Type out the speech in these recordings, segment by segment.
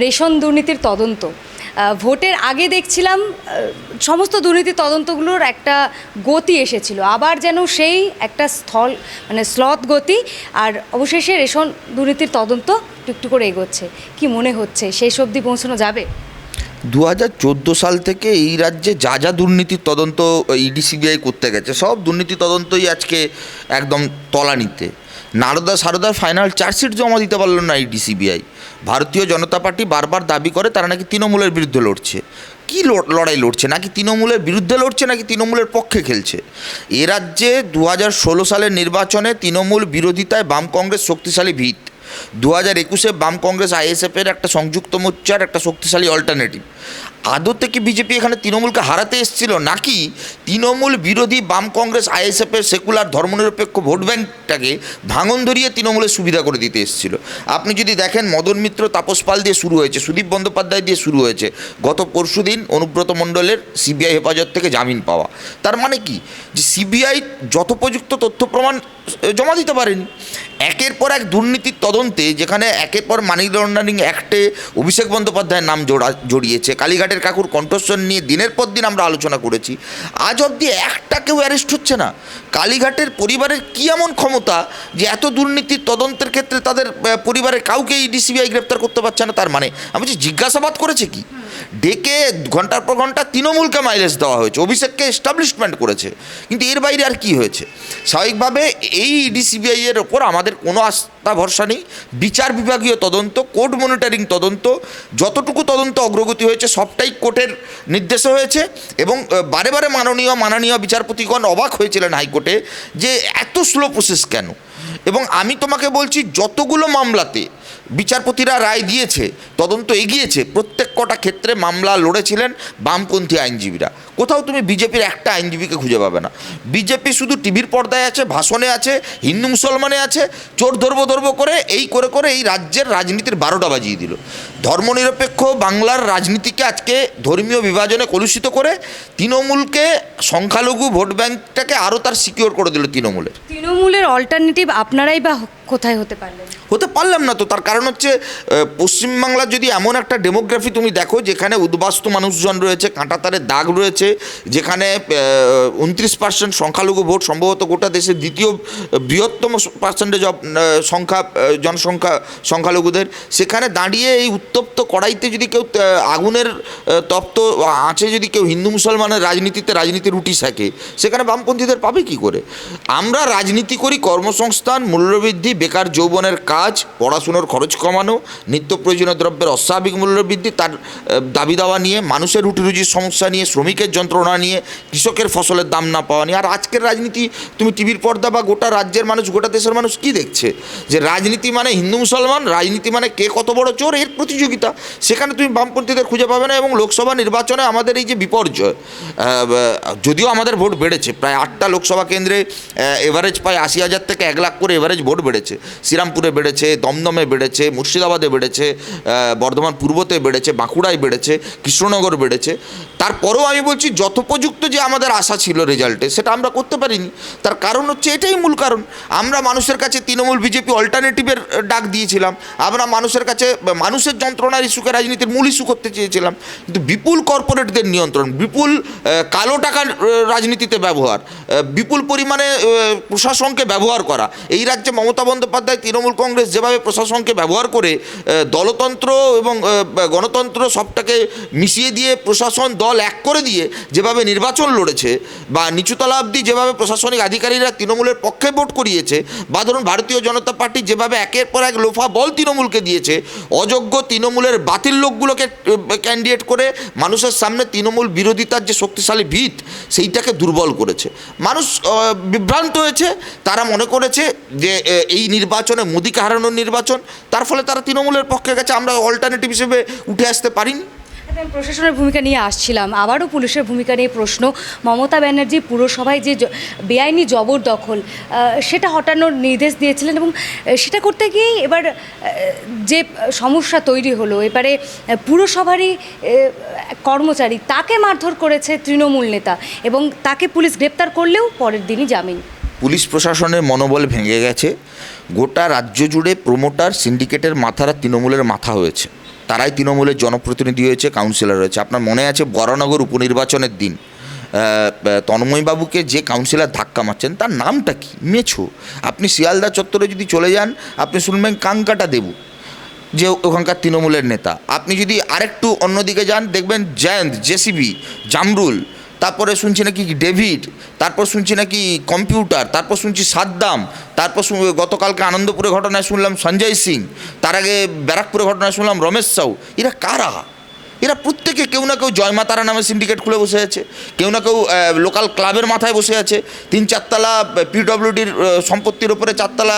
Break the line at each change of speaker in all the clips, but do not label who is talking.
Ration দুর্নীতির তদন্ত। ভোটের আগে দেখছিলাম সমস্ত দুর্নীতি তদন্তগুলোর একটা গতি এসেছিল। আবার যেন সেই একটা স্থল মানে স্লথ গতি আর অবশেষে রেশন দুর্নীতির তদন্ত একটু করে এগোচ্ছে। কি মনে হচ্ছে? শেষ অবধি পৌঁছানো যাবে?
দু হাজার চোদ্দ সাল থেকে এই রাজ্যে যা যা দুর্নীতির তদন্ত ইডি সিবিআই করতে গেছে, সব দুর্নীতি তদন্তই আজকে একদম তলানিতে। নারদা সারদার ফাইনাল চার্জশিট জমা দিতে পারল না ইডি সিবিআই ভারতীয় জনতা পার্টি বারবার দাবি করে তারা নাকি তৃণমূলের বিরুদ্ধে লড়ছে। কি লড়াই লড়ছে? নাকি তৃণমূলের বিরুদ্ধে লড়ছে, নাকি তৃণমূলের পক্ষে খেলছে? এ রাজ্যে দু হাজার ষোলো সালের নির্বাচনে তৃণমূল বিরোধিতায় বাম কংগ্রেস শক্তিশালী ভিত। দু হাজার একুশে বাম কংগ্রেস আইএসএফের একটা সংযুক্ত মোর্চার একটা শক্তিশালী অল্টারনেটিভ আদতে কি বিজেপি এখানে তৃণমূলকে হারাতে এসেছিল নাকি তৃণমূল বিরোধী বাম কংগ্রেস আইএসএফের সেকুলার ধর্মনিরপেক্ষ ভোট ব্যাংকটাকে ভাঙন ধরিয়ে তৃণমূলের সুবিধা করে দিতে এসেছিল? আপনি যদি দেখেন, মদন মিত্র, তাপস পাল দিয়ে শুরু হয়েছে, সুদীপ বন্দ্যোপাধ্যায় দিয়ে শুরু হয়েছে, গত পরশুদিন অনুব্রত মণ্ডলের সিবিআই হেফাজত থেকে জামিন পাওয়া। তার মানে কি? যে সিবিআই যথোপযুক্ত তথ্য প্রমাণ জমা দিতে পারেনি। একের পর এক দুর্নীতির তদন্তে যেখানে একের পর মানি লন্ডারিং অ্যাক্টে অভিষেক বন্দ্যোপাধ্যায়ের নাম জোড়া, জড়িয়েছে। কালীঘাটের কাকুর কণ্ঠস্বর নিয়ে দিনের পর দিন আমরা আলোচনা করেছি। আজ অবধি একটা কেউ অ্যারেস্ট হচ্ছে না। কালীঘাটের পরিবারের কী এমন ক্ষমতা যে এত দুর্নীতির তদন্তের ক্ষেত্রে তাদের পরিবারের কাউকে ইডি সিবিআই গ্রেপ্তার করতে পারছে না তার মানে? আমি বলছি, জিজ্ঞাসাবাদ করেছে কি? ডেকে ঘণ্টার পর ঘণ্টা তৃণমূলকে মাইলেজ দেওয়া হয়েছে, অভিষেককে এস্টাবলিশমেন্ট করেছে। কিন্তু এর বাইরে আর কি হয়েছে? স্বাভাবিকভাবে এই ইডি এর ওপর আমাদের কোনো আস্থা, ভরসা নেই। বিচার বিভাগীয় তদন্ত কোর্ট মনিটরিং তদন্ত, যতটুকু তদন্ত অগ্রগতি হয়েছে, সবটাই কোর্টের নির্দেশে হয়েছে। এবং বারে বারে মাননীয় মাননীয় বিচারপতিগণ অবাক হয়েছিলেন হাইকোর্টে যে এত স্লো প্রসেস কেন? এবং আমি তোমাকে বলছি, যতগুলো মামলাতে বিচারপতিরা রায় দিয়েছে, তদন্ত এগিয়েছে, প্রত্যেক কটা ক্ষেত্রে মামলা লড়েছিলেন বামপন্থী আইনজীবীরা। কোথাও তুমি বিজেপির একটা আইনজীবীকে খুঁজে পাবে না। বিজেপি শুধু টিভির পর্দায় আছে, ভাষণে আছে, হিন্দু মুসলমানে আছে, চোর ধরবো ধরবো করে, এই করে করে এই রাজ্যের রাজনীতির বারোটা বাজিয়ে দিল। ধর্মনিরপেক্ষ বাংলার রাজনীতিকে আজকে ধর্মীয় বিভাজনে কলুষিত করে তৃণমূলকে সংখ্যালঘু ভোট ব্যাংকটাকে আরও তার সিকিওর করে দিল তৃণমূলের।
তৃণমূলের অল্টারনেটিভ আপনারাই বা কোথায় হতে পারলেন?
হতে পারলাম না তো, তার কারণ হচ্ছে পশ্চিমবাংলার যদি এমন একটা ডেমোগ্রাফি তুমি দেখো, যেখানে উদ্বাস্তু মানুষজন রয়েছে কাঁটাতারের দাগ রয়েছে, যেখানে উনত্রিশ পার্সেন্ট সংখ্যালঘু ভোট, সম্ভবত গোটা দেশের দ্বিতীয় বৃহত্তম পার্সেন্টেজ সংখ্যা জনসংখ্যা সংখ্যালঘুদের, সেখানে দাঁড়িয়ে এই উত্তপ্ত কড়াইতে যদি কেউ আগুনের তপ্ত, আঁচে যদি কেউ হিন্দু মুসলমানের রাজনীতিতে রাজনীতি রুটি শেখে সেখানে বামপন্থীদের পাবে কি করে? আমরা রাজনীতি করি, কর্মসংস্থান, মূল্যবৃদ্ধি বেকার যৌবনের কাজ, পড়াশুনোর খরচ কমানো, নিত্য প্রয়োজনীয় দ্রব্যের অস্বাভাবিক মূল্য বৃদ্ধি, তার দাবি দাওয়া নিয়ে, মানুষের রুটি রুজির সমস্যা নিয়ে, শ্রমিকের যন্ত্রণা নিয়ে, কৃষকের ফসলের দাম না পাওয়া নিয়ে। আর আজকের রাজনীতি, তুমি টিভির পর্দা বা গোটা রাজ্যের মানুষ, গোটা দেশের মানুষ কি দেখছে? যে রাজনীতি মানে হিন্দু মুসলমান, রাজনীতি মানে কে কত বড় চোর, এর প্রতিযোগিতা। সেখানে তুমি বামপন্থীদের খুঁজে পাবে না এবং লোকসভা নির্বাচনে আমাদের এই যে বিপর্যয় যদিও আমাদের ভোট বেড়েছে, প্রায় আটটা লোকসভা কেন্দ্রে এভারেজ প্রায় আশি হাজার থেকে এক লাখ করে এভারেজ ভোট বেড়েছে। শ্রীরামপুরে বেড়েছে দমদমে বেড়েছে মুর্শিদাবাদে বেড়েছে বর্ধমান পূর্বতে বেড়েছে বাঁকুড়ায় বেড়েছে কৃষ্ণনগর বেড়েছে। তারপরেও আমি বলছি, যথোপযুক্ত যে আমাদের আশা ছিল রেজাল্টে, সেটা আমরা করতে পারিনি। তার কারণ হচ্ছে এটাই মূল কারণ। আমরা মানুষের কাছে তৃণমূল বিজেপি অল্টারনেটিভের ডাক দিয়েছিলাম। আমরা মানুষের কাছে মানুষের যন্ত্রণার ইস্যুকে রাজনীতির মূল ইস্যু করতে চেয়েছিলাম। কিন্তু বিপুল কর্পোরেটদের নিয়ন্ত্রণ, বিপুল কালো টাকার রাজনীতিতে ব্যবহার বিপুল পরিমাণে প্রশাসনকে ব্যবহার করা, এই রাজ্যে মমতা বন্দ্যোপাধ্যায়, তৃণমূল কংগ্রেস যেভাবে প্রশাসনকে ব্যবহার করে দলতন্ত্র এবং গণতন্ত্র সবটাকে মিশিয়ে দিয়ে প্রশাসন দল এক করে দিয়ে যেভাবে নির্বাচন লড়েছে বা নিচুতলা অবধি যেভাবে প্রশাসনিক আধিকারীরা তৃণমূলের পক্ষে ভোট করিয়েছে বা ধরুন ভারতীয় জনতা পার্টি যেভাবে একের পর এক লোফা বল তৃণমূলকে দিয়েছে, অযোগ্য তৃণমূলের বাতিল লোকগুলোকে ক্যান্ডিডেট করে মানুষের সামনে তৃণমূল বিরোধিতার যে শক্তিশালী ভিত, সেইটাকে দুর্বল করেছে। মানুষ বিভ্রান্ত হয়েছে, তারা মনে করেছে যে এই নির্বাচনে মোদীকে হারানোর নির্বাচন, তার ফলে তারা তৃণমূলের পক্ষে গেছে, আমরা অল্টারনেটিভ হিসেবে উঠে আসতে পারিনি।
প্রশাসনের ভূমিকা নিয়ে আসছিলাম, আবারও পুলিশের ভূমিকা নিয়ে প্রশ্ন। মমতা ব্যানার্জি পুরসভায় যে বেআইনি জবরদখল সেটা হটানোর নির্দেশ দিয়েছিলেন এবং সেটা করতে গিয়েই এবার যে সমস্যা তৈরি হলো, এবারে পুরসভারই কর্মচারী তাকে মারধর করেছে তৃণমূল নেতা এবং তাকে পুলিশ গ্রেপ্তার করলেও পরের দিনই জামিন।
পুলিশ প্রশাসনের মনোবল ভেঙে গেছে, গোটা রাজ্য জুড়ে প্রমোটার সিন্ডিকেটের মাথারা তৃণমূলের মাথা হয়েছে। তারাই তৃণমূলের জনপ্রতিনিধি হয়েছে কাউন্সিলর হয়েছে আপনার মনে আছে বরানগর উপনির্বাচনের দিন তন্ময়বাবুকে যে কাউন্সিলর ধাক্কা মারছেন, তার নামটা কি? মেছো। আপনি শিয়ালদা চত্বরে যদি চলে যান, আপনি শুনবেন কাঙ্কাটা দেবু, যে ওখানকার তৃণমূলের নেতা। আপনি যদি আরেকটু অন্যদিকে যান, দেখবেন জয়ন্ত, জেসিবি, জামরুল তারপরে শুনছি নাকি ডেভিড, তারপর শুনছি নাকি কম্পিউটার, তারপর শুনছি সাদ্দাম, তারপর গতকালকে আনন্দপুরে ঘটনায় শুনলাম সঞ্জয় সিং, তার আগে ব্যারাকপুরে ঘটনায় শুনলাম রমেশ সাউ। এরা কারা? এরা প্রত্যেকে কেউ না কেউ জয়মাতারা নামে সিন্ডিকেট খুলে বসে আছে, কেউ না কেউ লোকাল ক্লাবের মাথায় বসে আছে। তিন চারতলা পিডব্লিউডির সম্পত্তির ওপরে চারতলা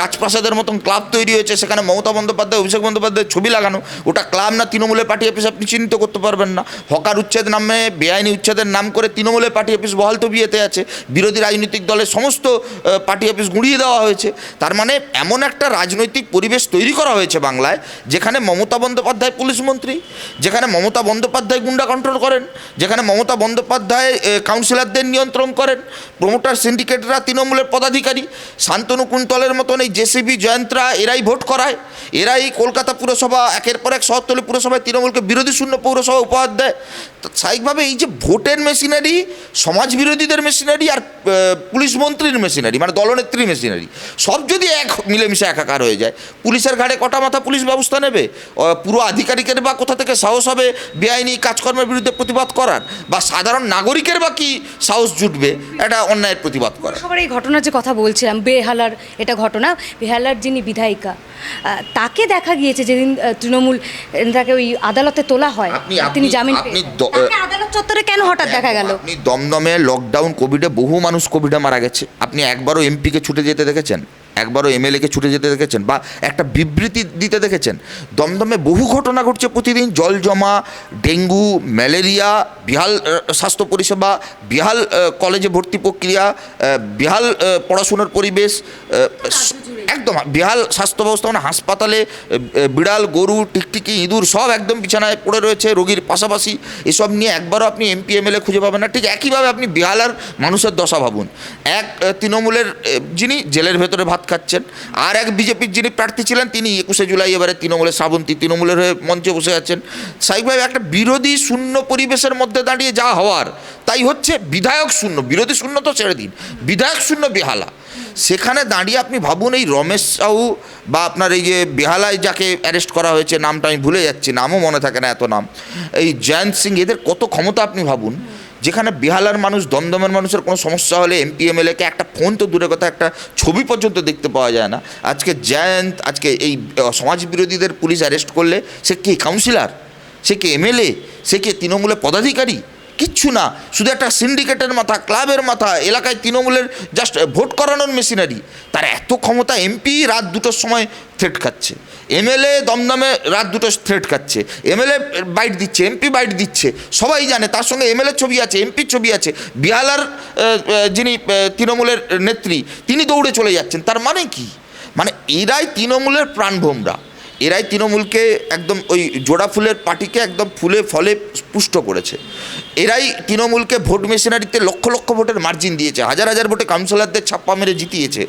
রাজপ্রাসাদের মতন ক্লাব তৈরি হয়েছে, সেখানে মমতা বন্দ্যোপাধ্যায়, অভিষেক বন্দ্যোপাধ্যায়ের ছবি লাগানো। ওটা ক্লাব না তৃণমূলের পার্টি অফিস আপনি চিহ্নিত করতে পারবেন না। হকার উচ্ছেদ নামে, বেআইনি উচ্ছেদের নাম করে তৃণমূলের পার্টি অফিস বহাল তবিয়েতে আছে। বিরোধী রাজনৈতিক দলের সমস্ত পার্টি অফিস গুঁড়িয়ে দেওয়া হয়েছে। তার মানে এমন একটা রাজনৈতিক পরিবেশ তৈরি করা হয়েছে বাংলায়, যেখানে মমতা বন্দ্যোপাধ্যায় পুলিশ মন্ত্রী যেখানে মমতা বন্দ্যোপাধ্যায় গুন্ডা কন্ট্রোল করেন, যেখানে মমতা বন্দ্যোপাধ্যায় কাউন্সিলরদের নিয়ন্ত্রণ করেন প্রমোটার সিন্ডিকেটরা তৃণমূলের পদাধিকারী, শান্তনু কুন্তলের মতন এই জেসিবি জয়ন্তরা এরাই ভোট করায়, এরাই কলকাতা পুরসভা একের পর এক শহরতলি পুরসভায় তৃণমূলকে বিরোধী শূন্য পৌরসভা উপহার দেয়। স্বাভাবিকভাবে এই যে ভোটের মেশিনারি সমাজ বিরোধীদের মেশিনারি আর পুলিশ মন্ত্রীর মেশিনারি মানে দলনেত্রী মেশিনারি সব যদি এক মিলেমিশে একাকার হয়ে যায়, পুলিশের ঘাড়ে কটা মাথা পুলিশ ব্যবস্থা নেবে? পুরো আধিকারিকের বা কোথা থেকে সাহস হবে বেআইনি কাজকর্মের বিরুদ্ধে প্রতিবাদ করার? বা সাধারণ নাগরিকের বা কি সাহস জুটবে? এটা অন্যায়ের প্রতিবাদ করার।
সবার এই ঘটনার যে কথা বলছিলাম বেহালার এটা ঘটনা বেহালার যিনি বিধায়িকা তাকে দেখা গিয়েছে যেদিন তৃণমূল তাকে ওই আদালতে তোলা হয়। তিনি জামিন
আপনি
আদালত চত্বরে কেন হঠাৎ দেখা গেল?
আপনি দমদমে লকডাউন কোভিডে বহু মানুষ কোভিডে মারা গেছে। আপনি একবারও এমপিকে ছুটে যেতে দেখেছেন? একবারও এমএলএকে ছুটে যেতে দেখেছেন বা একটা বিবৃতি দিতে দেখেছেন। দমদমে বহু ঘটনা ঘটছে প্রতিদিন, জল জমা, ডেঙ্গু, ম্যালেরিয়া, বিহাল স্বাস্থ্য পরিষেবা, বিহাল কলেজে ভর্তি প্রক্রিয়া বিহাল পড়াশোনার পরিবেশ একদম, বিহাল স্বাস্থ্য ব্যবস্থা মানে হাসপাতালে বিড়াল, গরু, টিকটিকি, ইঁদুর সব একদম বিছানায় পড়ে রয়েছে, রোগীর পাশাপাশি এসব নিয়ে একবারও আপনি এমপি, এমএলএ খুঁজে পাবেন না। ঠিক একইভাবে আপনি বিহালার মানুষের দশা ভাবুন। এক তৃণমূলের যিনি জেলের ভেতরে ভাত খাচ্ছেন, আর এক বিজেপির যিনি প্রার্থী ছিলেন, তিনি একুশে জুলাই এবারে তৃণমূলের শ্রাবন্তী, তৃণমূলের হয়ে মঞ্চে বসে আছেন। স্বাভাবিকভাবে একটা বিরোধী শূন্য পরিবেশের মধ্যে দাঁড়িয়ে যা হওয়ার, তাই হচ্ছে বিধায়ক শূন্য, বিরোধী শূন্য তো ছেড়ে দিন, বিধায়ক শূন্য বেহালা। সেখানে দাঁড়িয়ে আপনি ভাবুন, এই রমেশ সাহু বা আপনার এই যে বেহালায় যাকে অ্যারেস্ট করা হয়েছে, নামটা আমি ভুলে যাচ্ছি, নামও মনে থাকে না এত নাম। এই জয়ন্ত সিং, এদের কত ক্ষমতা আপনি ভাবুন? যেখানে বেহালার মানুষ, দমদমের মানুষের কোনো সমস্যা হলে এমপি এমএলএকে একটা ফোন তো দূরে কথা, একটা ছবি পর্যন্ত দেখতে পাওয়া যায় না। আজকে জয়ন্ত, আজকে এই সমাজ বিরোধীদের পুলিশ অ্যারেস্ট করলে সে কি কাউন্সিলর সে কি এমএলএ সে কি তৃণমূলের পদাধিকারী? কিচ্ছু না, শুধু একটা সিন্ডিকেটের মাথা ক্লাবের মাথা, এলাকায় তৃণমূলের জাস্ট ভোট করানোর মেশিনারি তার এত ক্ষমতা এমপি রাত দুটোর সময় থ্রেট খাচ্ছে। এমএলএ দমদমে রাত দুটো থ্রেট খাচ্ছে। এমএলএ বাইট দিচ্ছে এমপি বাইট দিচ্ছে, সবাই জানে, তার সঙ্গে এমএলএ ছবি আছে এমপির ছবি আছে। বিহালার যিনি তৃণমূলের নেত্রী, তিনি দৌড়ে চলে যাচ্ছেন। তার মানে কি? মানে এরাই তৃণমূলের প্রাণভোমরা। এরাই তৃণমূলকে একদম ওই জোড়া ফুলের পার্টিকে একদম ফুলে, ফলে পুষ্ট করেছে। এরাই তৃণমূলকে ভোট মেশিনারিতে লক্ষ লক্ষ ভোটের মার্জিন দিয়েছে, হাজার হাজার ভোটে কাউন্সিলরদের ছাপ্পা মেরে জিতিয়েছে।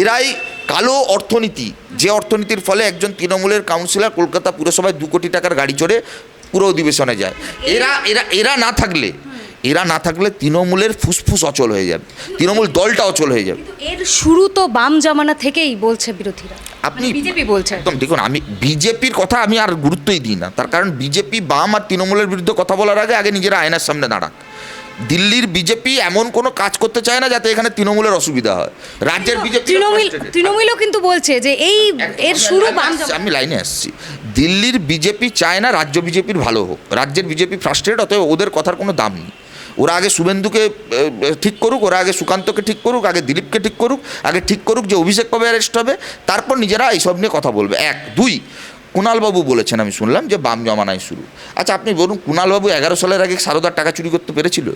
এরাই কালো অর্থনীতি, যে অর্থনীতির ফলে একজন তৃণমূলের কাউন্সিলর কলকাতা পুরসভায় দু কোটি টাকার গাড়ি চড়ে পুরো অধিবেশনে যায়। এরা এরা এরা না থাকলে এরা না থাকলে তৃণমূলের ফুসফুস অচল হয়ে যাবে তৃণমূল দলটা অচল হয়ে যাবে।
এর শুরু তো বাম জামানা থেকেই বলছে বিরোধীরা।
আপনি
বিজেপি বলছে।
একদম দেখুন আমি বিজেপির কথা আমি আর গুরুত্বই দিই না। তার কারণ বিজেপি বাম আর তৃণমূলের বিরুদ্ধে কথা বলার আগে আগে নিজেরা আয়নার সামনে দাঁড়াক। দিল্লির বিজেপি এমন কোনো কাজ করতে চায় না যাতে এখানে তৃণমূলের অসুবিধা হয়। রাজ্যের বিজেপি
তৃণমূল তৃণমূলও কিন্তু বলছে যে এই এর শুরু
আমি লাইনে আসছি। দিল্লির বিজেপি চায় না রাজ্য বিজেপির ভালো হোক। রাজ্যের বিজেপি ফ্রাস্ট্রেট অতএব ওদের কথার কোনো দাম নেই। ওরা আগে শুভেন্দুকে ঠিক করুক, ওরা আগে সুকান্তকে ঠিক করুক, আগে দিলীপকে ঠিক করুক, আগে ঠিক করুক যে অভিষেক কবে অ্যারেস্ট হবে, তারপর নিজেরা এইসব নিয়ে কথা বলবে। এক। দুই, কুণালবাবু বলেছেন, আমি শুনলাম যে বাম জমানায় শুরু। আচ্ছা আপনি বলুন, কুণালবাবু এগারো সালের আগে সারদার টাকা চুরি করতে পেরেছিল?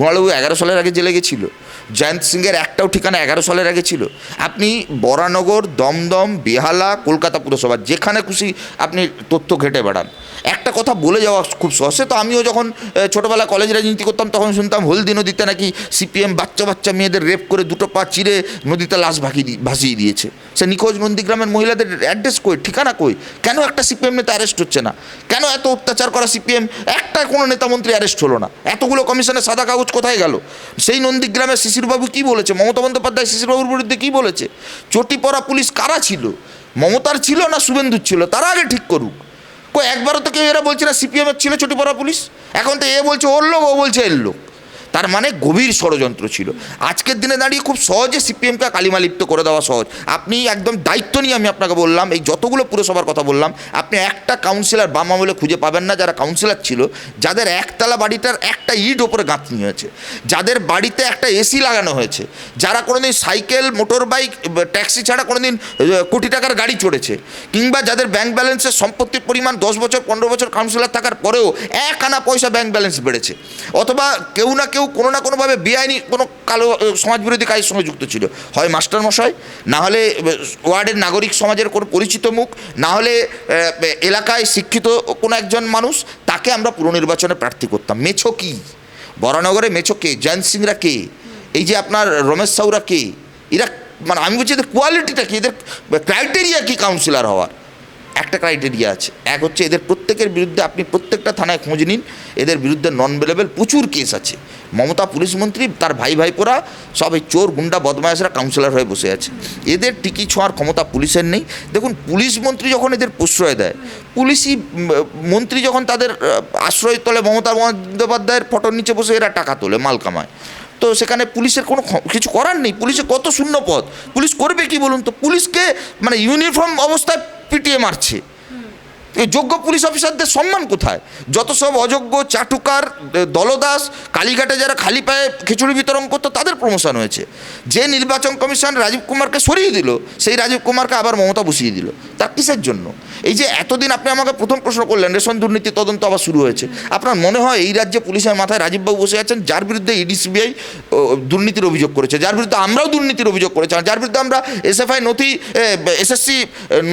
কুণালবাবু এগারো সালের আগে জেলে গেছিল। জয়ন্ত সিংয়ের একটাও ঠিকানা এগারো সালের আগে ছিল। আপনি বরানগর, দমদম, বেহালা, কলকাতা পুরসভা যেখানে খুশি আপনি তথ্য ঘেটে বেড়ান। একটা কথা বলে যাওয়া খুব সহজ। তো আমিও যখন ছোটবেলা কলেজ রাজনীতি করতাম তখন শুনতাম, হলদি নদীতে নাকি সিপিএম বাচ্চা বাচ্চা মেয়েদের রেপ করে দুটো পা চিরে নদীতে লাশ দি- ভাসিয়ে দিয়েছে। সে নিখোঁজ নন্দীগ্রামের মহিলাদের অ্যাড্রেস কই, ঠিকানা কই? কেন একটা সিপিএম নেতা অ্যারেস্ট হচ্ছে না? কেন এত অত্যাচার করা সিপিএম একটা কোনো নেতা মন্ত্রী অ্যারেস্ট হলো না। এতগুলো কমিশনের সাদা কাগজ কোথায় গেল? সেই নন্দীগ্রামের শিশিরবাবু কি বলেছে? মমতা বন্দ্যোপাধ্যায় শিশিরবাবুর বিরুদ্ধে কি বলেছে? চটি পরা পুলিশ কারা ছিল? মমতার ছিল না শুভেন্দুর ছিল? তারা আগে ঠিক করুক। কো একবারও তো কেউ এরা বলছে না, সিপিএমের ছিল চটি পরা পুলিশ? এখন তো এ বলছে, ওর লোক, ও বলছে, এর লোক। তার মানে গভীর ষড়যন্ত্র ছিল। আজকের দিনে দাঁড়িয়ে খুব সহজে সিপিএমকে কালিমালিপ্ত করে দেওয়া সহজ। আপনি একদম দায়িত্ব নিয়ে আমি আপনাকে বললাম, এই যতগুলো পুরসভার কথা বললাম, আপনি একটা কাউন্সিলর বাম আমলে খুঁজে পাবেন না, যারা কাউন্সিলর ছিল, যাদের একতলা বাড়িটার একটা ইট ওপরে গাঁথনি হয়েছে, যাদের বাড়িতে একটা এসি লাগানো হয়েছে, যারা কোনোদিন সাইকেল মোটর বাইক ট্যাক্সি ছাড়া কোনোদিন কোটি টাকার গাড়ি চড়েছে, কিংবা যাদের ব্যাংক ব্যালেন্সের সম্পত্তির পরিমাণ দশ বছর, পনেরো বছর কাউন্সিলর থাকার পরেও এক আনা পয়সা ব্যাংক ব্যালেন্স বেড়েছে, অথবা কেউ না কেউ কোনো না কোনোভাবে বেআইনি কোনো কালো সমাজবিরোধী কাজের সঙ্গে যুক্ত ছিল। হয় মাস্টার মশাই না হলে ওয়ার্ডের নাগরিক সমাজের কোনো পরিচিত মুখ, না হলে এলাকায় শিক্ষিত কোনো একজন মানুষ, তাকে আমরা পুরনির্বাচনে প্রার্থী করতাম। মেছো কি? বরানগরে মেছো কে? জয়ন্ত সিংরা কে? এই যে আপনার রমেশ সাউরা কে? এরা মানে আমি বলছি এদের কোয়ালিটিটা কি? এদের ক্রাইটেরিয়া কি কাউন্সিলর হওয়ার? একটা ক্রাইটেরিয়া আছে। এক হচ্ছে এদের প্রত্যেকের বিরুদ্ধে আপনি প্রত্যেকটা থানায় খোঁজ নিন, এদের বিরুদ্ধে নন বেলেবেল প্রচুর কেস আছে। মমতা পুলিশ মন্ত্রী, তার ভাই ভাইপোরা, সব এই চোর গুন্ডা বদমায়েশরা কাউন্সিলর হয়ে বসে আছে। এদের টিকি ছোঁয়ার ক্ষমতা পুলিশের নেই। দেখুন, পুলিশ মন্ত্রী যখন এদের প্রশ্রয় দেয়, পুলিশই মন্ত্রী যখন তাদের আশ্রয় তোলে মমতা বন্দ্যোপাধ্যায়ের ফটোর নিচে বসে, এরা টাকা তোলে, মাল কামায়। তো সেখানে পুলিশের কোনো কিছু করার নেই। পুলিশে কত শূন্য পদ পুলিশ করবে কি বলুন তো? পুলিশকে মানে ইউনিফর্ম অবস্থায় পিটিয়ে মারছে। এই যোগ্য পুলিশ অফিসারদের সম্মান কোথায়? যত সব অযোগ্য চাটুকার দলদাস, কালীঘাটে যারা খালি পায়ে খিচুড়ি বিতরণ করতো, তাদের প্রমোশন হয়েছে। যে নির্বাচন কমিশন রাজীব কুমারকে সরিয়ে দিল, সেই রাজীব কুমারকে আবার মমতা বসিয়ে দিল। তার কিসের জন্য? এই যে এতদিন আপনি আমাকে প্রথম প্রশ্ন করলেন, রেশন দুর্নীতি তদন্ত আবার শুরু হয়েছে। আপনার মনে হয় এই রাজ্যে পুলিশের মাথায় রাজীববাবু বসে আছেন, যার বিরুদ্ধে ইডি, সিবিআই দুর্নীতির অভিযোগ করেছে? যার বিরুদ্ধে আমরাও দুর্নীতির অভিযোগ করেছি যার বিরুদ্ধে আমরা এসএফআই নথি এসএসসি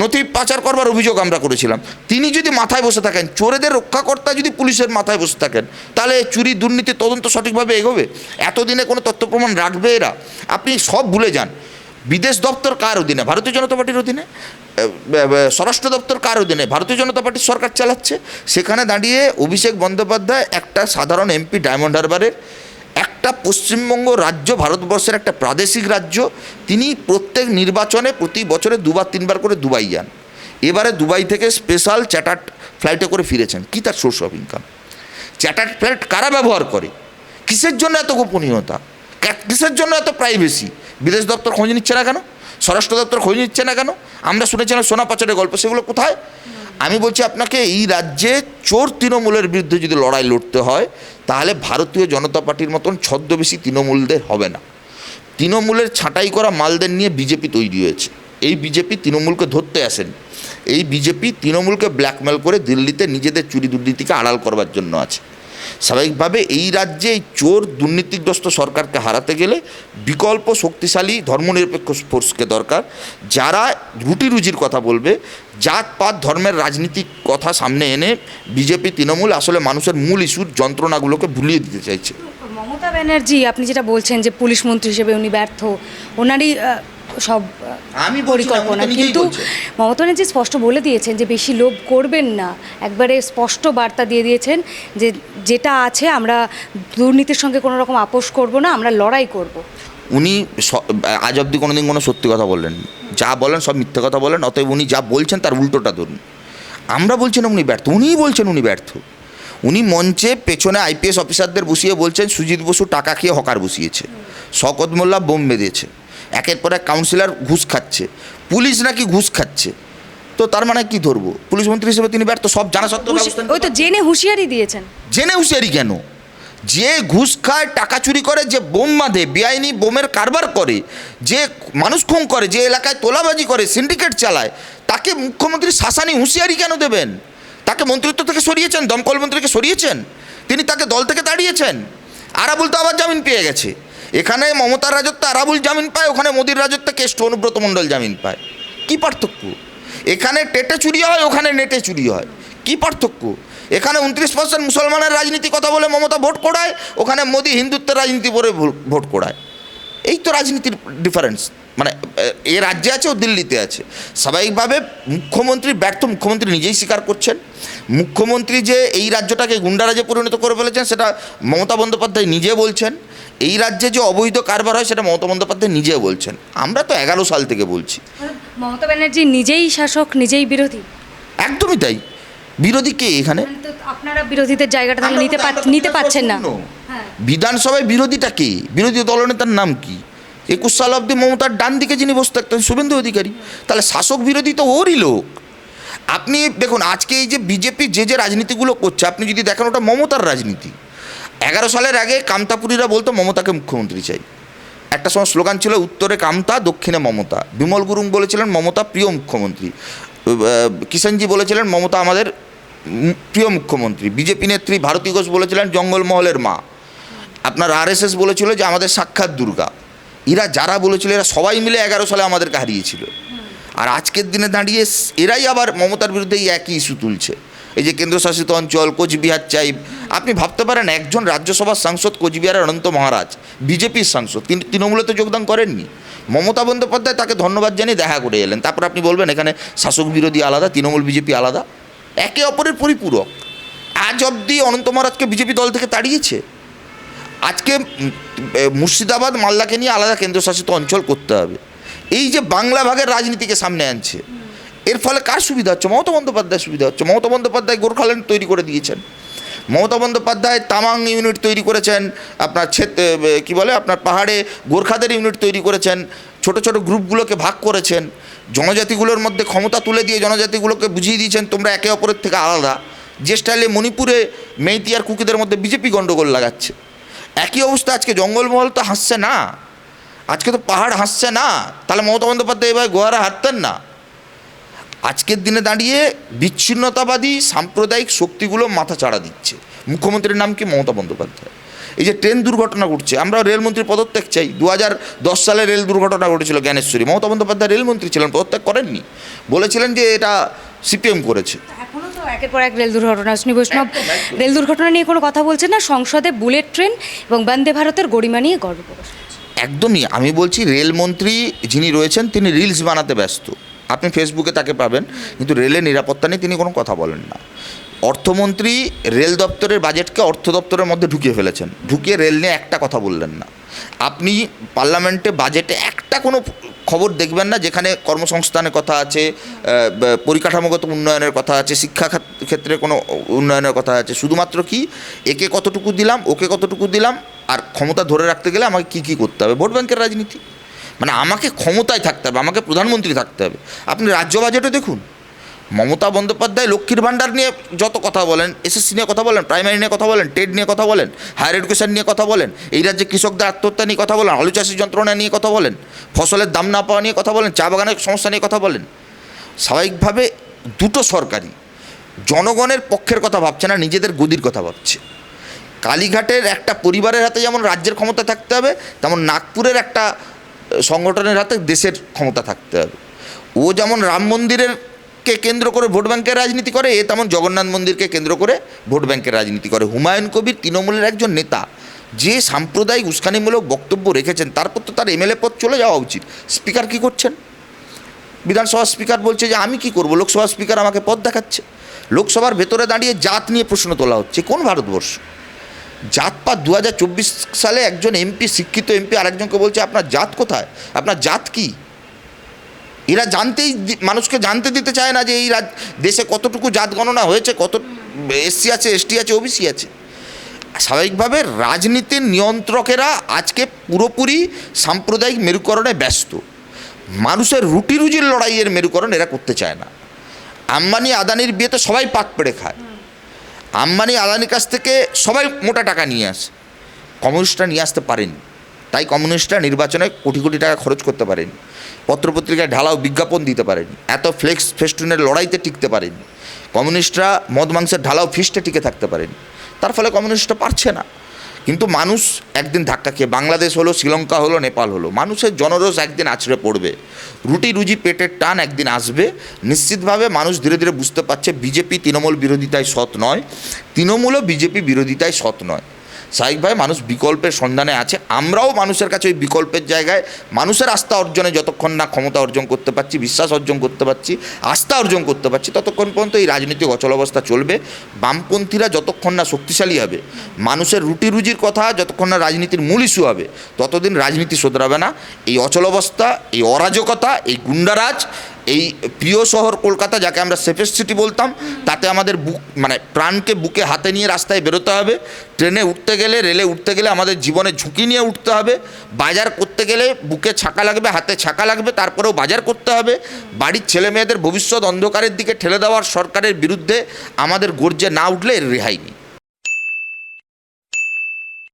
নথি পাচার করবার অভিযোগ আমরা করেছিলাম। তিনি যদি মাথায় বসে থাকেন, চোরেদের রক্ষাকর্তা যদি পুলিশের মাথায় বসে থাকেন, তাহলে চুরি, দুর্নীতি, তদন্ত সঠিকভাবে এগোবে? এতদিনে কোনো তথ্য প্রমাণ রাখবে এরা? আপনি সব ভুলে যান। বিদেশ দপ্তর কার অধীনে? ভারতীয় জনতা পার্টির অধীনে? স্বরাষ্ট্র দপ্তর কার অধীনে? ভারতীয় জনতা পার্টির সরকার চালাচ্ছে। সেখানে দাঁড়িয়ে অভিষেক বন্দ্যোপাধ্যায়, একটা সাধারণ এমপি ডায়মন্ড হারবারের, একটা পশ্চিমবঙ্গ রাজ্য, ভারতবর্ষের একটা প্রাদেশিক রাজ্য, তিনি প্রত্যেক নির্বাচনে প্রতি বছরে দুবার, তিনবার করে দুবাই যান। এবারে দুবাই থেকে স্পেশাল চ্যাটার্ড ফ্লাইটে করে ফিরেছেন। কী তার source of income chartered flight কারা ব্যবহার করে? কিসের জন্য এত গোপনীয়তা? কিসের জন্য এত প্রাইভেসি বিদেশ দপ্তর খোঁজ নিচ্ছে না কেন? স্বরাষ্ট্র দপ্তর খোঁজ নিচ্ছে না কেন? আমরা শুনেছিলাম সোনা পাচারের গল্প, সেগুলো কোথায়? আমি বলছি আপনাকে, এই রাজ্যে চোর তৃণমূলের বিরুদ্ধে যদি লড়াই লড়তে হয়, তাহলে ভারতীয় জনতা পার্টির মতন ছদ্মবেশী তৃণমূলদের হবে না। তৃণমূলের ছাঁটাই করা মালদের নিয়ে বিজেপি তৈরি হয়েছে। এই বিজেপি তৃণমূলকে ধরতে আসেন। এই বিজেপি তৃণমূলকে ব্ল্যাকমেল করে দিল্লিতে নিজেদের চুরি দুর্নীতিকে আড়াল করবার জন্য আছে। স্বাভাবিকভাবে এই রাজ্যে এই চোর দুর্নীতিগ্রস্ত সরকারকে হারাতে গেলে বিকল্প শক্তিশালী ধর্মনিরপেক্ষ ফোর্সকে দরকার। যারা রুটি রুজির কথা বলবে, জাতপাত, ধর্মের রাজনীতিক কথা সামনে এনে বিজেপি তৃণমূল আসলে মানুষের মূল ইস্যুর যন্ত্রণাগুলোকে ভুলিয়ে দিতে চাইছে।
মমতা ব্যানার্জি, আপনি যেটা বলছেন যে পুলিশ মন্ত্রী হিসেবে উনি ব্যর্থ, ওনারই সব
আমি
পরিকল্পনা। কিন্তু
বলছেন।
মমতা ব্যানার্জি স্পষ্ট বলে দিয়েছেন যে বেশি লোভ করবেন না। একবারে স্পষ্ট বার্তা দিয়ে দিয়েছেন যে যেটা আছে আমরা দুর্নীতির সঙ্গে কোনো রকম আপোষ করব না আমরা লড়াই করব।
উনি স- আজ অবধি কোনোদিন কোনো সত্যি কথা বললেন যা বলেন সব মিথ্যে কথা বলেন অতএব উনি যা বলছেন তার উল্টোটা ধরুন। আমরা বলছি না উনি ব্যর্থ উনিই বলছেন উনি ব্যর্থ। উনি মঞ্চে পেছনে আইপিএস অফিসারদের বসিয়ে বলছেন সুজিত বসু টাকা খেয়ে হকার বসিয়েছে। শকত মোল্লা বোম বেঁধেছে। একের পর এক কাউন্সিলর ঘুষ খাচ্ছে। পুলিশ নাকি ঘুষ খাচ্ছে। তো তার মানে কি ধরবো? পুলিশ মন্ত্রী হিসেবে তিনি ব্যর্থ সব জানা সত্ত্বেও
ওই তো জেনে হুঁশিয়ারি দিয়েছেন।
জেনে হুঁশিয়ারি কেন? যে ঘুষ খায় টাকা চুরি করে যে বোম বাঁধে বেআইনি বোমের কারবার করে যে মানুষ খুন করে যে এলাকায় তোলাবাজি করে সিন্ডিকেট চালায় তাকে মুখ্যমন্ত্রী শাসানি হুঁশিয়ারি কেন দেবেন? তাকে মন্ত্রিত্ব থেকে সরিয়েছেন? দমকল মন্ত্রীকে সরিয়েছেন? তিনি তাকে দল থেকে দাঁড়িয়েছেন আরাবুল তো আবার জামিন পেয়ে গেছে। এখানে মমতার রাজত্বে আরাবুল জামিন পায়, ওখানে মোদির রাজত্বে কেষ্ট অনুব্রত মণ্ডল জামিন পায়। কি পার্থক্য? এখানে টেটে চুরি হয়, ওখানে নেটে চুরি হয়। কি পার্থক্য? এখানে উনত্রিশ পার্সেন্ট মুসলমানের রাজনীতি কথা বলে মমতা ভোট করায়, ওখানে মোদি হিন্দুত্বের রাজনীতি ভো- ভোট করায়। এই তো রাজনীতির ডিফারেন্স মানে এ রাজ্যে আছে ও দিল্লিতে আছে। স্বাভাবিকভাবে মুখ্যমন্ত্রী ব্যর্থ, মুখ্যমন্ত্রী নিজেই স্বীকার করছেন। মুখ্যমন্ত্রী যে এই রাজ্যটাকে গুন্ডারাজে পরিণত করে ফেলেছেন, সেটা মমতা বন্দ্যোপাধ্যায় নিজে বলছেন। এই রাজ্যে যে অবৈধ কারবার হয় সেটা মমতা বন্দ্যোপাধ্যায় নিজে বলছেন। আমরা তো এগারো সাল থেকে বলছি।
মমতা ব্যানার্জি নিজেই শাসক নিজেই বিরোধী?
একদমই তাই। বিরোধী কে এখানে?
মানে আপনারা বিরোধীদের জায়গাটা তাহলে নিতে পার- নিতে পারছেন না। হ্যাঁ।
বিধানসভায় বিরোধীটা কে? বিরোধী দলনেতার নাম কি? একুশ সাল অব্দি মমতার ডান দিকে যিনি বসে থাকতেন শুভেন্দু অধিকারী। তাহলে শাসক বিরোধী তো ওরই লোক। আপনি দেখুন আজকে এই যে বিজেপি যে যে রাজনীতিগুলো করছে আপনি যদি দেখেন ওটা মমতার রাজনীতি। এগারো সালের আগে কামতাপুরীরা বলতো, মমতাকে মুখ্যমন্ত্রী চাই। একটা সময় স্লোগান ছিল, উত্তরে কামতা, দক্ষিণে মমতা। বিমল গুরুং বলেছিলেন, মমতা প্রিয় মুখ্যমন্ত্রী। কিষাণজি বলেছিলেন, মমতা আমাদের প্রিয় মুখ্যমন্ত্রী। বিজেপি নেত্রী ভারতী ঘোষ বলেছিলেন, জঙ্গলমহলের মা। আপনার আরএসএস বলেছিল যে, আমাদের সাক্ষাৎ দুর্গা। এরা যারা বলেছিল, এরা সবাই মিলে এগারো সালে আমাদেরকে হারিয়েছিল। আর আজকের দিনে দাঁড়িয়ে এরাই আবার মমতার বিরুদ্ধে এই একই ইস্যু তুলছে। এই যে কেন্দ্রশাসিত অঞ্চল, কোচবিহার চাই আপনি ভাবতে পারেন একজন রাজ্যসভার সাংসদ কোচবিহারের অনন্ত মহারাজ, বিজেপির সাংসদ কিন্তু তৃণমূলে তো যোগদান করেননি। মমতা বন্দ্যোপাধ্যায় তাকে ধন্যবাদ জানিয়ে দেখা করে এলেন। তারপর আপনি বলবেন এখানে শাসক বিরোধী আলাদা, তৃণমূল বিজেপি আলাদা। একে অপরের পরিপূরক। আজ অবধি অনন্ত মহারাজকে বিজেপি দল থেকে তাড়িয়েছে। আজকে মুর্শিদাবাদ, মালদাকে নিয়ে আলাদা কেন্দ্রশাসিত অঞ্চল করতে হবে। এই যে বাংলা ভাগের রাজনীতিকে সামনে আনছে এর ফলে কার সুবিধা হচ্ছে? মমতা বন্দ্যোপাধ্যায়ের সুবিধা হচ্ছে। মমতা বন্দ্যোপাধ্যায় গোর্খাল্যান্ড তৈরি করে দিয়েছেন। মমতা বন্দ্যোপাধ্যায় তামাং ইউনিট তৈরি করেছেন, আপনার ছেদ কী বলে, আপনার পাহাড়ে গোর্খাদের ইউনিট তৈরি করেছেন, ছোট ছোট গ্রুপগুলোকে ভাগ করেছেন। জনজাতিগুলোর মধ্যে ক্ষমতা তুলে দিয়ে জনজাতিগুলোকে বুঝিয়ে দিয়েছেন, তোমরা একে অপরের থেকে আলাদা। যে স্টাইলে মণিপুরে মেইতি আর কুকিদের মধ্যে বিজেপি গণ্ডগোল লাগাচ্ছে। একই অবস্থা, আজকে জঙ্গলমহল তো হাসছে না। আজকে তো পাহাড় হাসছে না। তাহলে মমতা বন্দ্যোপাধ্যায় এবার গোয়ারা হাঁটতেন না। আজকের দিনে দাঁড়িয়ে বিচ্ছিন্নতাবাদী সাম্প্রদায়িক শক্তিগুলো মাথা চাড়া দিচ্ছে। মুখ্যমন্ত্রীর নাম কি? মমতা বন্দ্যোপাধ্যায়। এই যে ট্রেন দুর্ঘটনা ঘটছে আমরা রেলমন্ত্রীর পদত্যাগ চাই। দু হাজার দশ সালে রেল দুর্ঘটনা ঘটেছিল জ্ঞানেশ্বরী। মমতা বন্দ্যোপাধ্যায় রেলমন্ত্রী ছিলেন পদত্যাগ করেননি। বলেছিলেন যে এটা সিপিএম করেছে।
এখনও একের পর এক রেল দুর্ঘটনা শ্রী বৈষ্ণব। রেল দুর্ঘটনা নিয়ে কোনো কথা বলছেন না। সংসদে বুলেট ট্রেন এবং বন্দে ভারতের গরিমা নিয়ে গর্ব
একদমই। আমি বলছি রেলমন্ত্রী যিনি রয়েছেন তিনি রিলস বানাতে ব্যস্ত। আপনি ফেসবুকে তাকে পাবেন, কিন্তু রেলের নিরাপত্তা নিয়ে তিনি কোনো কথা বলেন না। অর্থমন্ত্রী রেল দপ্তরের বাজেটকে অর্থ দপ্তরের মধ্যে ঢুকিয়ে ফেলেছেন। ঢুকিয়ে রেল নিয়ে একটা কথা বললেন না। আপনি পার্লামেন্টে বাজেটে একটা কোনো খবর দেখবেন না, যেখানে কর্মসংস্থানের কথা আছে পরিকাঠামোগত উন্নয়নের কথা আছে, শিক্ষা ক্ষেত্রে কোনো উন্নয়নের কথা আছে। শুধুমাত্র কি, একে কতটুকু দিলাম, ওকে কতটুকু দিলাম, আর ক্ষমতা ধরে রাখতে গেলে আমাকে কী কী করতে হবে? ভোট ব্যাংকের রাজনীতি। মানে আমাকে ক্ষমতায় থাকতে হবে, আমাকে প্রধানমন্ত্রী থাকতে হবে। আপনি রাজ্য বাজেটে দেখুন। মমতা বন্দ্যোপাধ্যায়, লক্ষ্মীর ভাণ্ডার নিয়ে যত কথা বলেন, এসএসসি নিয়ে কথা বলেন, প্রাইমারি নিয়ে কথা বলেন, টেট নিয়ে কথা বলেন, হায়ার এডুকেশন নিয়ে কথা বলেন, এই রাজ্যে কৃষকদের আত্মহত্যা নিয়ে কথা বলেন, আলু চাষের যন্ত্রণা নিয়ে কথা বলেন, ফসলের দাম না পাওয়া নিয়ে কথা বলেন, চা বাগানের সমস্যা নিয়ে কথা বলেন। স্বাভাবিকভাবে দুটো সরকারি জনগণের পক্ষের কথা ভাবছে না, নিজেদের গদির কথা ভাবছে। কালীঘাটের একটা পরিবারের হাতে যেমন রাজ্যের ক্ষমতা থাকতে হবে, তেমন নাগপুরের একটা সংগঠনের হাতে দেশের ক্ষমতা থাকতে হবে। ও যেমন রাম মন্দিরের কে কেন্দ্র করে ভোট ব্যাংকের রাজনীতি করে, এ তেমন জগন্নাথ মন্দিরকে কেন্দ্র করে ভোট ব্যাংকের রাজনীতি করে। হুমায়ুন কবির তৃণমূলের একজন নেতা, যে সাম্প্রদায়িক উস্কানিমূলক বক্তব্য রেখেছেন, তারপর তো তার এমএলএ পদ চলে যাওয়া উচিত। স্পিকার কী করছেন? বিধানসভার স্পিকার বলছে যে, আমি কি করব? লোকসভার স্পিকার আমাকে পদ দেখাচ্ছে। লোকসভার ভেতরে দাঁড়িয়ে জাত নিয়ে প্রশ্ন তোলা হচ্ছে। কোন ভারতবর্ষ? জাতপাত দু হাজার চব্বিশ সালে একজন এমপি, শিক্ষিত এমপি আরেকজনকে বলছে, আপনার জাত কোথায়? আপনার জাত কি? এরা জানতেই মানুষকে জানতে দিতে চায় না যে এই রাজ, দেশে কতটুকু জাত গণনা হয়েছে, কত, এসসি আছে, এসটি আছে, ওবিসি আছে। স্বাভাবিকভাবে রাজনীতির নিয়ন্ত্রকেরা আজকে পুরোপুরি সাম্প্রদায়িক মেরুকরণে ব্যস্ত। মানুষের রুটি রুজির লড়াইয়ের মেরুকরণ এরা করতে চায় না। আম্বানি আদানির বিয়েতে সবাই পাক পেড়ে খায়। আম্বানি আদানির কাছ থেকে সবাই মোটা টাকা নিয়ে আসে। কমিউনিস্টরা নিয়ে আসতে পারেন। তাই কমিউনিস্টরা নির্বাচনে কোটি কোটি টাকা খরচ করতে পারেন। পত্রপত্রিকায় ঢালাও বিজ্ঞাপন দিতে পারেন। এত ফ্লেক্স ফেস্টুনের লড়াইতে টিকতে পারেন। কমিউনিস্টরা মদ মাংসের ঢালাও ফিস্টে টিকে থাকতে পারেন। তার ফলে কমিউনিস্টরা পারছে না। কিন্তু মানুষ একদিন ধাক্কা খেয়ে, বাংলাদেশ হলো, শ্রীলঙ্কা হলো, নেপাল হলো, মানুষের জনরোষ একদিন আছড়ে পড়বে। রুটি রুজি পেটের টান একদিন আসবে। নিশ্চিতভাবে মানুষ ধীরে ধীরে বুঝতে পারছে, বিজেপি তৃণমূল বিরোধিতায় সৎ নয়, তৃণমূলও বিজেপি বিরোধিতায় সৎ নয়। স্বাভাবিকভাবে মানুষ বিকল্পের সন্ধানে আছে। আমরাও মানুষের কাছে ওই বিকল্পের জায়গায় মানুষের আস্থা অর্জনে যতক্ষণ না ক্ষমতা অর্জন করতে পারছি, বিশ্বাস অর্জন করতে পারছি, আস্থা অর্জন করতে পারছি, ততক্ষণ পর্যন্ত এই রাজনৈতিক অচলাবস্থা চলবে। বামপন্থীরা যতক্ষণ না শক্তিশালী হবে, মানুষের রুটি রুজির কথা যতক্ষণ না রাজনীতির মূল ইস্যু হবে, ততদিন রাজনীতি শোধরাবে না। এই অচলাবস্থা এই অরাজকতা, এই গুন্ডারাজ এই প্রিয় শহর কলকাতা, যাকে আমরা সেফেস্ট সিটি বলতাম, তাতে আমাদের বুক মানে প্রাণকে বুকে হাতে নিয়ে রাস্তায় বেরোতে হবে। ট্রেনে উঠতে গেলে, রেলে উঠতে গেলে আমাদের জীবনে ঝুঁকি নিয়ে উঠতে হবে। বাজার করতে গেলে বুকে ছাকা লাগবে, হাতে ছাকা লাগবে, তারপরেও বাজার করতে হবে। বাড়ির ছেলে মেয়েদের ভবিষ্যৎ অন্ধকারের দিকে ঠেলে দেওয়ার সরকারের বিরুদ্ধে আমাদের গর্জে না উঠলে এর রেহাই নেই।